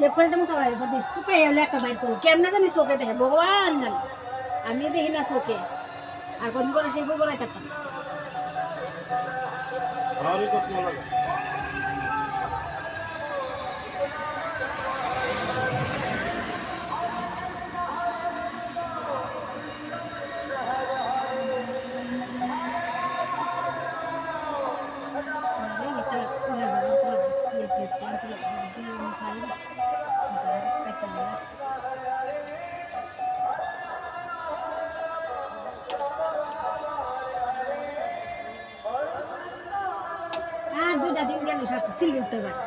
Shave করে দেবো তো এবার দিস তুই এলে একটা বাইর করো কেমনে জানি চোখে দেখে? ভগবান জানি। আমি দেখি না চোখে। আর কদিন করে বই করাই থাকতাম। দুইটা দিন গেল সারছে চিল উঠতে পারে।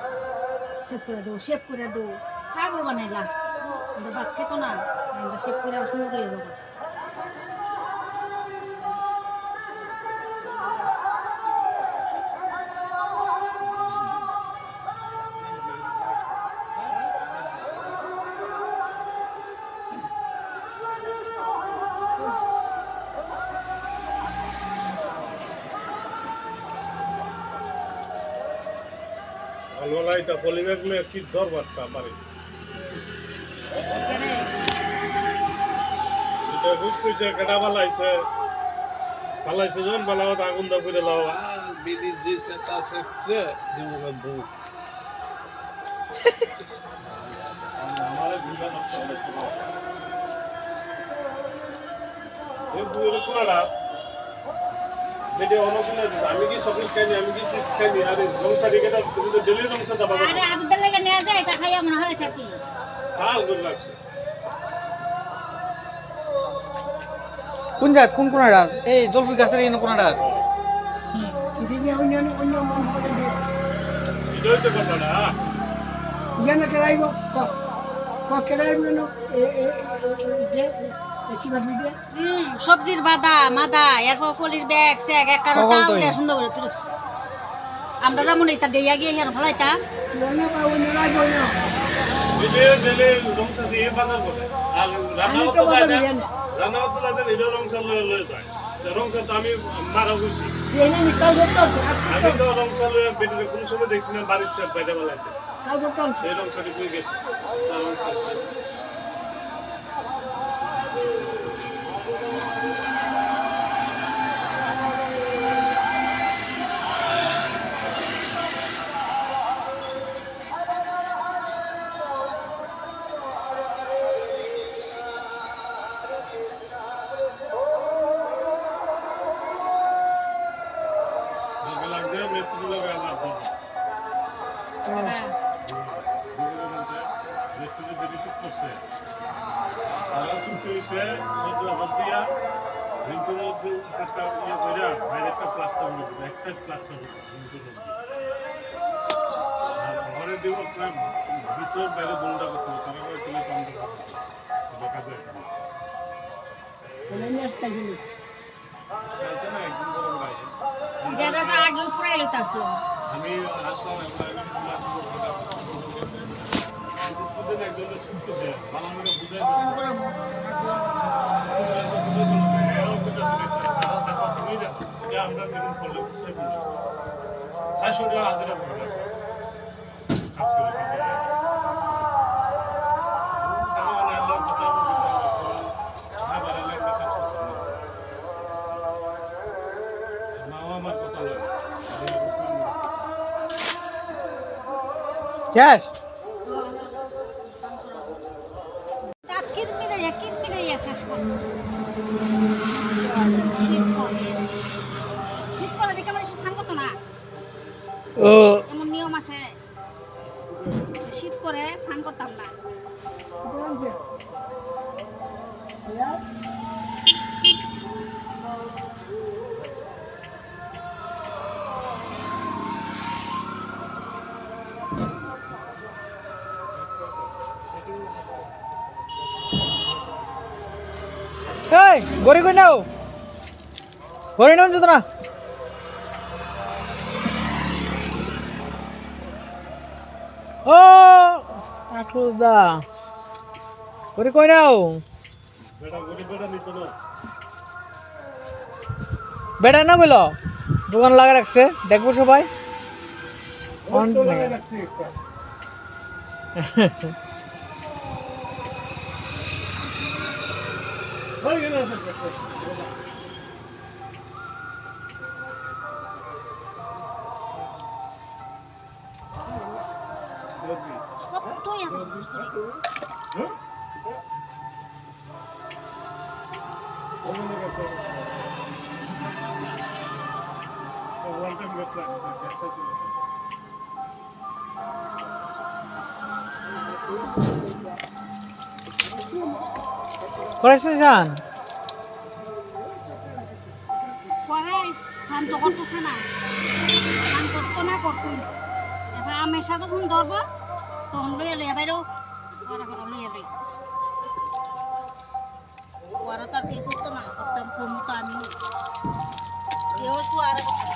শেভ করে দেবো শেভ করে দো। খাগর কিন্তু ভাত খেত না শেভ করে সুন্দর হয়ে দেবো এটা পলিব্যাগলে কি দরবারটা পারে? এটা বুঝ কইছে কেডা বালাইছে? ফালাইছে যখন বালাওয়াত আগুন দা করে লাও। বিলি দিছে তা সেচ্ছে দিমুকে বউ আমারে ভিড়া নষ্ট হচ্ছে বুয়ের কোনাডা অনশন আমি কি সকল খাইনি আমি কি চিপস খাইনি? আর রংসা দিকে তুমি তো ডেলি রংসা দাবা আরে আবুদের লেগে নেওয়া যায় এটা খাইয়া থাকি ভালো গুড লাগছে কোন জাত কোন কোন রাত এই জলফি গাছের এই কোন রাত এটাই তো কথাটা হুম সবজির বাদা মাদা এরপর ফলির ব্যাগ স্যাগ এক কারও কখন তাল? দেয়া সুন্দর করে তুলছি আমরা যেমন এটা দিয়া গিয়ে হেন ফলাইতা। আমি মারা গেছি আমি তো রংসা বেটারে কোনো সময় দেখছি না বাড়ির চাপ বাইরে সেই রংসাটি গেছে। তারা শুনতে হয়েছে সহ্য হাত দিয়া ভিন্টুর মধ্যে একটা ইয়ে কইরা বাইরে একটা প্লাস্টার করবে এক সাইড প্লাস্টার আসলো। আমি আসলাম একবার একজনের ছুটতে দেয় বাংলা বুঝাই আমরা বেতন করলে বুঝতে পারি চারশো টাকা হাজিরা শেষ ও এমন নিয়ম আছে শীত করে স্নান করতাম না এই গড়ি কই নাও। গড়ি নাও না ও দা গড়ি কই নাও? বেড়া না কইল দোকান লাগা রাখছে দেখব সবাই। অন- তো লাগা রাখছি একটা হয়ে গেল সবটাই এত জিনিস করে। ওয়ান টাইম গেছিলাম করেছেন যান করে ধান তো করতেছে না ধান করতো না, করতোই। না। এবার আমের সাথে যখন ধরবো, তখন লইয়া লইয়া বাইরেও ওরা করে লইয়া লই ওরা তো আর বিয়ে করতো না, করতাম কম তো আমি। এও তো আর করছে।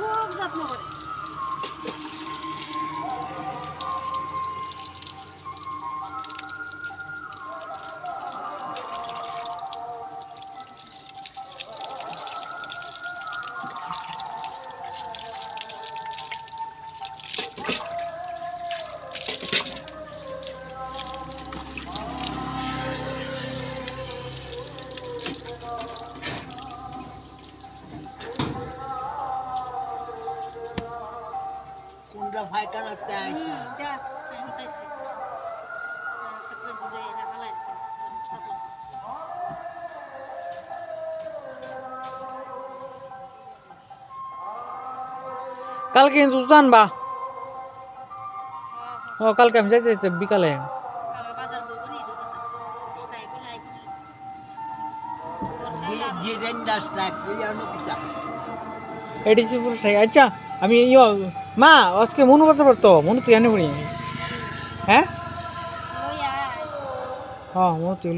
খুব যত্ন করে। ফাইকানাতে আইসা কালকে কিন্তু জান বা ও কালকে আমি যাইতে বিকালে। এডিসি পুরুষ আচ্ছা আমি ইয় মা আজকে মনু বাজার পারতো? মনু তুই আনে হ্যাঁ? লইয়া হ্যাঁ মনু তুই